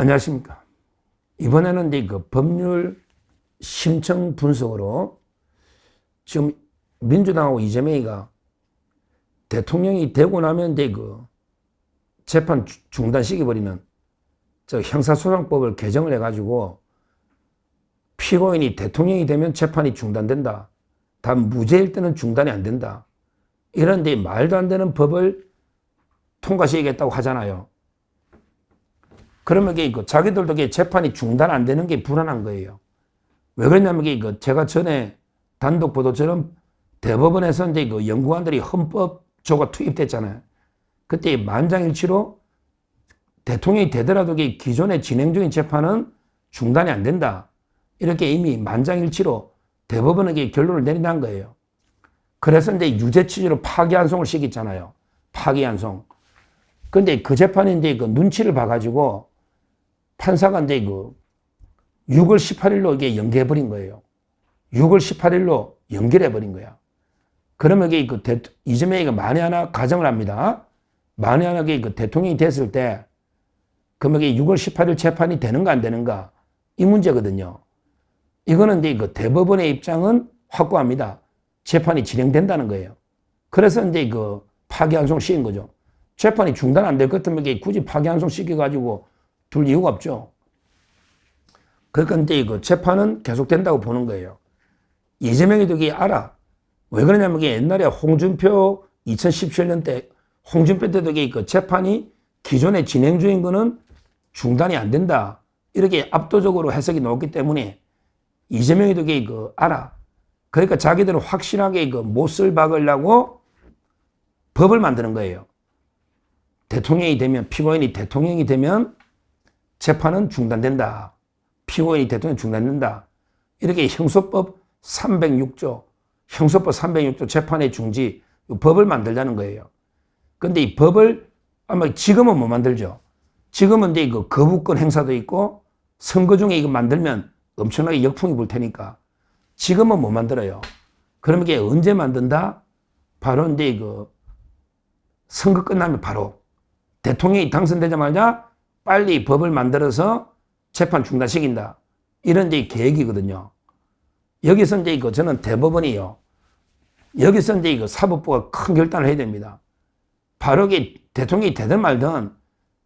안녕하십니까. 이번에는 이제 그 법률 심청 분석으로 지금 민주당하고 이재명이가 대통령이 되고 나면 이제 그 재판 주- 중단 시켜버리는 저 형사소송법을 개정을 해가지고 피고인이 대통령이 되면 재판이 중단된다. 단 무죄일 때는 중단이 안 된다. 이런 데 말도 안 되는 법을 통과시키겠다고 하잖아요. 그러면 이게 그 자기들도 이게 재판이 중단 안 되는 게 불안한 거예요. 왜 그러냐면 이게 그 제가 전에 단독 보도처럼 대법원에서 이제 그 연구관들이 헌법조가 투입됐잖아요. 그때 만장일치로 대통령이 되더라도 이게 기존에 진행 중인 재판은 중단이 안 된다. 이렇게 이미 만장일치로 대법원에게 결론을 내린다는 거예요. 그래서 이제 유죄 취지로 파기환송을 시켰잖아요. 파기환송. 근데 그 이제 그 눈치를 봐가지고 판사가 이제 그 6월 18일로 이게 연기해버린 거예요. 6월 18일로 연결해버린 거야. 그러면 이게 그 대, 이재명이가 만에 하나 가정을 합니다. 만에 하나 그 대통령이 됐을 때, 그러면 이게 6월 18일 재판이 되는가 안 되는가 이 문제거든요. 이거는 이제 그 대법원의 입장은 확고합니다. 재판이 진행된다는 거예요. 그래서 이제 그 파기환송 시킨 거죠. 재판이 중단 안 될 것 같으면 굳이 파기환송 시켜가지고 둘 이유가 없죠. 이제 그 재판은 계속된다고 보는 거예요. 이재명이 되게 알아. 왜 그러냐면 이게 옛날에 홍준표 2017년 때 홍준표 때도 그 재판이 기존에 진행 중인 거는 중단이 안 된다. 이렇게 압도적으로 해석이 나왔기 때문에 이재명이 되게 그 알아. 그러니까 자기들은 확실하게 그 못을 박으려고 법을 만드는 거예요. 대통령이 되면 피고인이 대통령이 되면 재판은 중단된다. 피고인이 대통령 중단된다. 이렇게 형소법 306조, 형소법 306조 재판의 중지 이 법을 만들자는 거예요. 근데 이 법을 아마 지금은 못 만들죠. 지금은 이제 그 거부권 행사도 있고 선거 중에 이거 만들면 엄청나게 역풍이 불 테니까 지금은 못 만들어요. 그럼 이게 언제 만든다? 바로 이제 그 선거 끝나면 바로 대통령이 당선되자마자 빨리 법을 만들어서 재판 중단시킨다. 이런 이제 계획이거든요. 여기서 이제 이거 저는 대법원이요. 여기서 이제 이거 사법부가 큰 결단을 해야 됩니다. 바로 이게 대통령이 되든 말든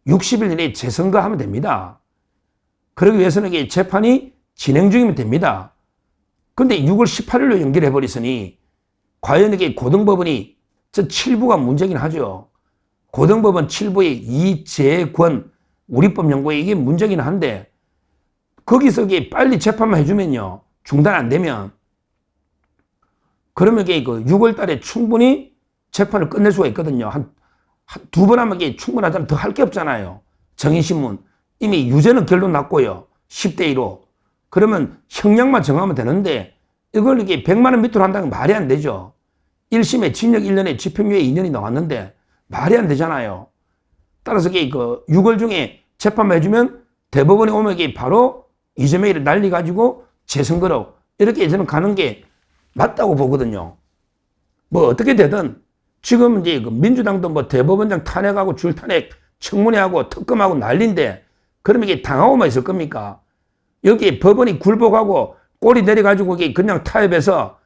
60일 이내에 재선거하면 됩니다. 그러기 위해서는 이게 재판이 진행 중이면 됩니다. 근데 6월 18일로 연결해 버렸으니 과연 이게 고등법원이 저 7부가 문제긴 하죠. 고등법원 7부의 이재권 우리법 연구에 이게 문제긴 한데 거기서 이게 빨리 재판만 해주면요. 중단 안 되면 그러면 이게 그 6월 달에 충분히 재판을 끝낼 수가 있거든요. 한, 두 번 하면 이게 충분하잖아요. 더 할 게 없잖아요. 정인신문. 이미 유죄는 결론 났고요. 10대 1로. 그러면 형량만 정하면 되는데 이걸 이게 100만 원 밑으로 한다는 건 말이 안 되죠. 1심에 징역 1년에 집행유예 2년이 나왔는데 말이 안 되잖아요. 따라서 그 6월 중에 재판만 해주면 대법원에 오면 바로 이재명이를 날리 가지고 재선거로 이렇게 저는 가는 게 맞다고 보거든요. 뭐 어떻게 되든 지금 이제 그 민주당도 뭐 대법원장 탄핵하고 줄탄핵 청문회하고 특검하고 난린데 그러면 이게 당하고만 있을 겁니까? 여기 법원이 굴복하고 꼬리 내려가지고 이게 그냥 타협해서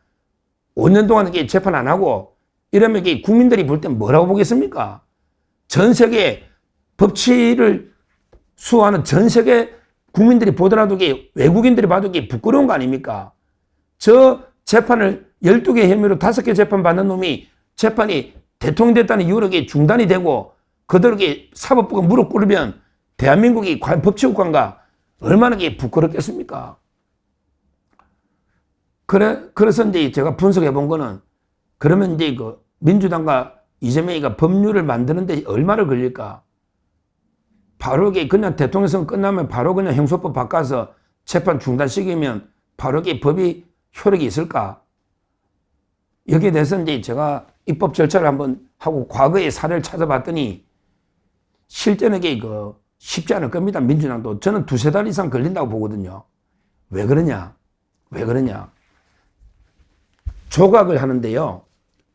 5년 동안 이게 재판 안 하고 이러면 이게 국민들이 볼때 뭐라고 보겠습니까? 전 세계 법치를 수호하는 전 세계 국민들이 보더라도 이게 외국인들이 봐도 이게 부끄러운 거 아닙니까? 저 재판을 12개 혐의로 5개 재판 받는 놈이 재판이 대통령 됐다는 이유로 중단이 되고 그대로 사법부가 무릎 꿇으면 대한민국이 과연 법치국가인가 얼마나 부끄럽겠습니까? 그래, 그래서 이제 제가 분석해 본 거는 그러면 이제 그 민주당과 이재명이가 법률을 만드는데 얼마를 걸릴까? 바로 그냥 대통령 선거 끝나면 바로 그냥 형소법 바꿔서 재판 중단시키면 바로 이게 법이 효력이 있을까? 여기에 대해서 이제 제가 입법 절차를 한번 하고 과거의 사례를 찾아봤더니 실제는 이게 그 쉽지 않을 겁니다. 민주당도. 저는 두세 달 이상 걸린다고 보거든요. 왜 그러냐? 왜 그러냐? 조각을 하는데요.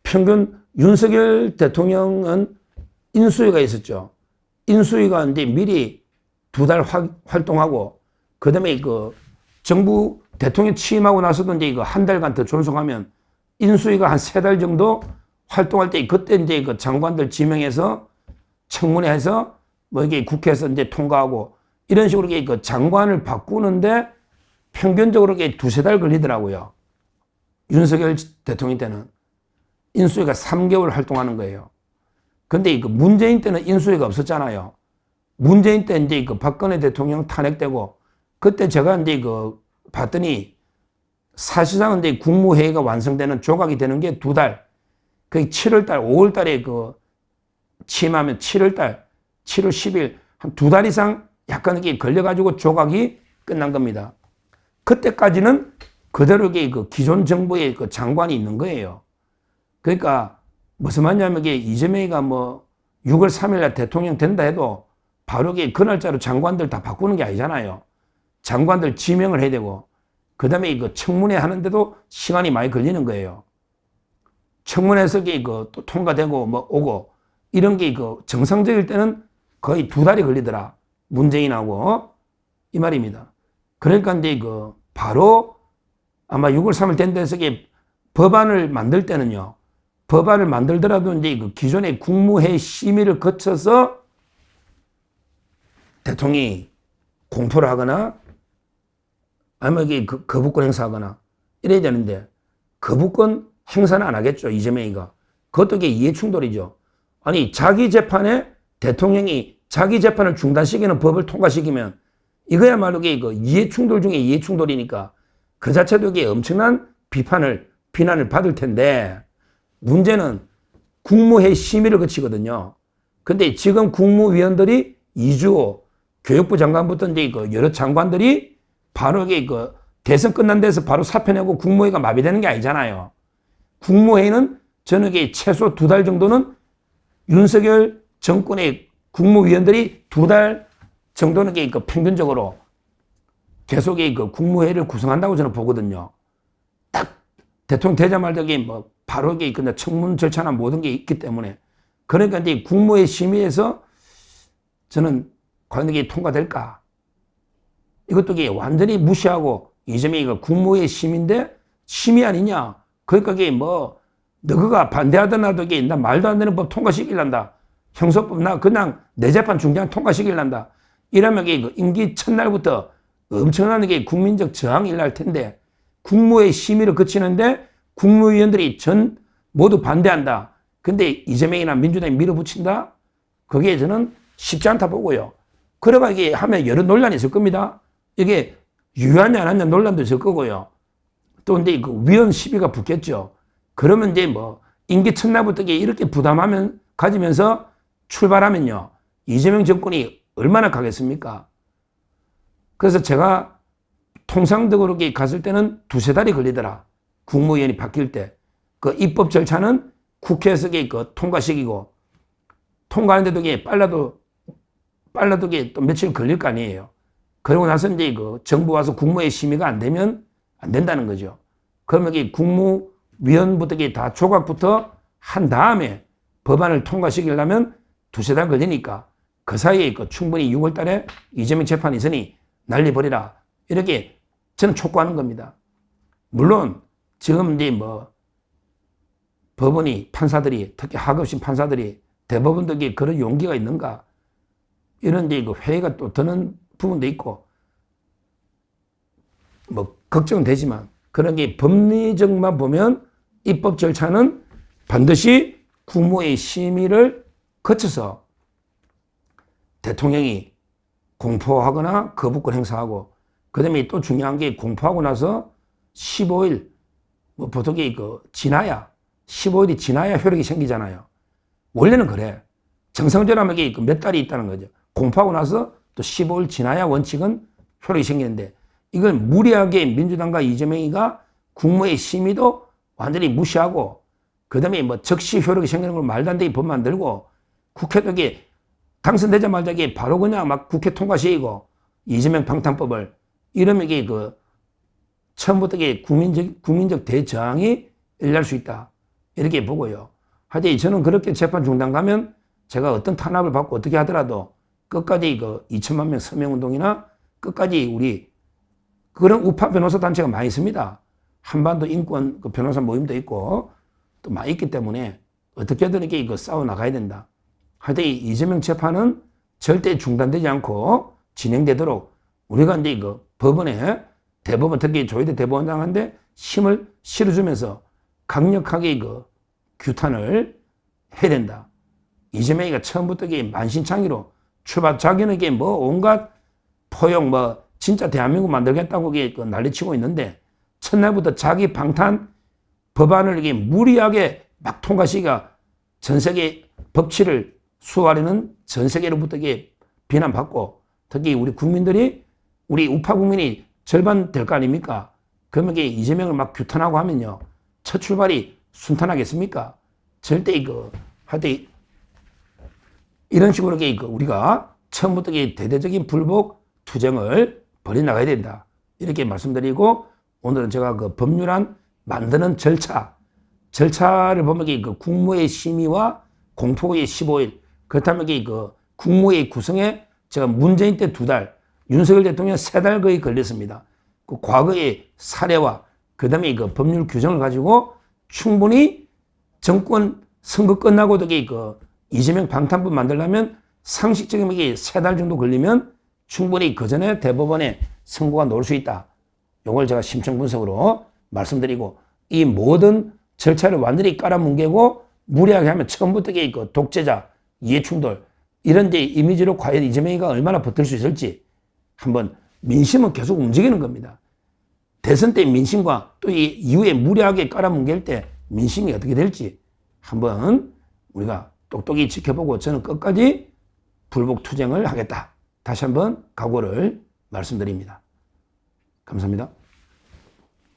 평균 윤석열 대통령은 인수위가 있었죠. 인수위가 이제 미리 두 달 활동하고 그다음에 그 정부 대통령 취임하고 나서도 이제 이거 한 달간 더 존속하면 인수위가 한 세 달 정도 활동할 때 그때 이제 그 장관들 지명해서 청문회해서 뭐 이게 국회에서 이제 통과하고 이런 식으로 이게 그 장관을 바꾸는데 평균적으로 이게 두세 달 걸리더라고요. 윤석열 대통령 때는 인수위가 3개월 활동하는 거예요. 근데 그 문재인 때는 인수위가 없었잖아요. 문재인 때 이제 그 박근혜 대통령 탄핵되고 그때 제가 이제 그 봤더니 사실상 이제 국무회의가 완성되는 조각이 되는 게 두 달. 그 7월 달, 5월 달에 그 취임하면 7월 달, 7월 10일 한 두 달 이상 약간 이게 걸려가지고 조각이 끝난 겁니다. 그때까지는 그대로 그 기존 정부의 그 장관이 있는 거예요. 그러니까 무슨 말이냐면 이게 이재명이가 뭐 6월 3일날 대통령 된다 해도 바로 그 날짜로 장관들 다 바꾸는 게 아니잖아요. 장관들 지명을 해야 되고 그 다음에 이거 청문회 하는데도 시간이 많이 걸리는 거예요. 청문회에서 이거 또 통과되고 뭐 오고 이런 게그 정상적일 때는 거의 두 달이 걸리더라. 문재인하고 이 말입니다. 그러니까 이제 그 바로 아마 6월 3일 된 데서 법안을 만들 때는요. 법안을 만들더라도 이제 그 기존의 국무회의 심의를 거쳐서 대통령이 공포를 하거나 아니면 그 거부권 행사하거나 이래야 되는데 거부권 행사는 안 하겠죠 이재명이가. 그것도 이게 이해 충돌이죠. 아니 자기 재판에 대통령이 자기 재판을 중단시키는 법을 통과시키면 이거야말로 이게 그 이해 충돌 중에 이해 충돌이니까 그 자체도 이게 엄청난 비판을 비난을 받을 텐데 문제는 국무회의 심의를 거치거든요. 근데 지금 국무위원들이 이주호 교육부 장관부터 이제 그 여러 장관들이 바로 이게 그 대선 끝난 데서 바로 사표 내고 국무회의가 마비되는 게 아니잖아요. 국무회의는 저는 이게 최소 두 달 정도는 윤석열 정권의 국무위원들이 두 달 정도는 그 평균적으로 계속 그 국무회의를 구성한다고 저는 보거든요. 딱 대통령 되자마자 뭐 바로 이게 근데 청문 절차나 모든 게 있기 때문에 그러니까 이제 국무회의 심의에서 저는 과연 이게 통과될까? 이것도 이게 완전히 무시하고 이재명이가 국무회의 심인데 심의 아니냐? 그러니까 이게 뭐 너가 반대하더라도 이게 나 말도 안 되는 법 통과시킬란다. 형사법 나 그냥 내 재판 중장 통과시킬란다. 이러면 이게 그 임기 첫날부터 엄청난 게 국민적 저항이 일어날 텐데 국무회의 심의를 거치는데 국무위원들이 전 모두 반대한다. 근데 이재명이나 민주당이 밀어붙인다? 그게 저는 쉽지 않다 보고요. 그래가 이게 하면 여러 논란이 있을 겁니다. 이게 유효하냐 안 하냐 논란도 있을 거고요. 또 근데 그 위원 시비가 붙겠죠. 그러면 이제 뭐 임기 첫날부터 이렇게 부담하면 가지면서 출발하면요. 이재명 정권이 얼마나 가겠습니까? 그래서 제가 통상적으로 갔을 때는 두세 달이 걸리더라. 국무위원이 바뀔 때. 그 입법 절차는 국회에서 그 통과시키고 통과하는데도 이게 빨라도 빨라도 이게 또 며칠 걸릴 거 아니에요. 그러고 나서 이제 그 정부 와서 국무회의 심의가 안 되면 안 된다는 거죠. 그러면 이 국무위원부터 다 조각부터 한 다음에 법안을 통과시키려면 두세 달 걸리니까 그 사이에 그 충분히 6월 달에 이재명 재판이 있으니 날려버리라. 이렇게 저는 촉구하는 겁니다. 물론 지금 뭐 법원이 판사들이 특히 하급심 판사들이 대법원들이 그런 용기가 있는가? 이런 이제 그 회의가 또 드는 부분도 있고 뭐 걱정되지만 그런 게 법리적만 보면 입법 절차는 반드시 국무의 심의를 거쳐서 대통령이 공포하거나 거부권 행사하고 그다음에 또 중요한 게 공포하고 나서 15일 뭐 보통 그 지나야 15일이 지나야 효력이 생기잖아요. 원래는 그래. 이게 그몇 달이 있다는 거죠. 공포하고 나서 또 15일 지나야 원칙은 효력이 생기는데 이걸 무리하게 민주당과 이재명이가 국무의 심의도 완전히 무시하고 그 다음에 뭐 적시 효력이 생기는 걸 말도 안 되게 법 만들고 국회도 이게 당선되자마자 이게 바로 그냥 막 국회 통과시키고 이재명 방탄법을 이러면 이게 그 처음부터 국민적, 국민적 대저항이 일어날 수 있다. 이렇게 보고요. 하여튼 저는 그렇게 재판 중단 가면 제가 어떤 탄압을 받고 어떻게 하더라도 끝까지 그 2천만 명 서명 운동이나 끝까지 우리 그런 우파 변호사 단체가 많이 있습니다. 한반도 인권 그 변호사 모임도 있고 또 많이 있기 때문에 어떻게든 이렇게 이거 싸워 나가야 된다. 하여튼 이 이재명 재판은 절대 중단되지 않고 진행되도록 우리가 이제 이거 법원에 대법원 특히 조희대 대법원장한테 힘을 실어주면서 강력하게 이거 규탄을 해야 된다. 이재명이가 처음부터 만신창이로 출발, 자기는 이게 뭐 온갖 포용 뭐 진짜 대한민국 만들겠다고 그 난리치고 있는데 첫날부터 자기 방탄 법안을 이게 무리하게 막 통과시기가 전 세계 법치를 수호하려는 전 세계로부터 이게 비난받고 특히 우리 국민들이 우리 우파 국민이 절반 될 거 아닙니까? 그러면 이게 이재명을 막 규탄하고 하면요. 첫 출발이 순탄하겠습니까? 절대 이거 하여튼 이런 식으로 이게 우리가 처음부터 대대적인 불복 투쟁을 벌여 나가야 된다. 이렇게 말씀드리고 오늘은 제가 그 법률안 만드는 절차 절차를 보면 이게 그 국무회의 심의와 공포의 15일 그렇다면 이게 그 국무회의 구성에 제가 문재인 때 두 달, 윤석열 대통령 세 달 거의 걸렸습니다. 그 과거의 사례와 그 다음에 그 법률 규정을 가지고 충분히 정권 선거 끝나고도 그 이재명 방탄부 만들려면 상식적인 이게 세 달 정도 걸리면 충분히 그 전에 대법원에 선고가 나올 수 있다. 요걸 제가 심층 분석으로 말씀드리고 이 모든 절차를 완전히 깔아뭉개고 무리하게 하면 처음부터 그 독재자, 이해충돌 이런 데 이미지로 과연 이재명이가 얼마나 버틸 수 있을지 한번 민심은 계속 움직이는 겁니다. 대선 때 민심과 또 이 이후에 무리하게 깔아뭉갤 때 민심이 어떻게 될지 한번 우리가 똑똑히 지켜보고 저는 끝까지 불복 투쟁을 하겠다. 다시 한번 각오를 말씀드립니다. 감사합니다.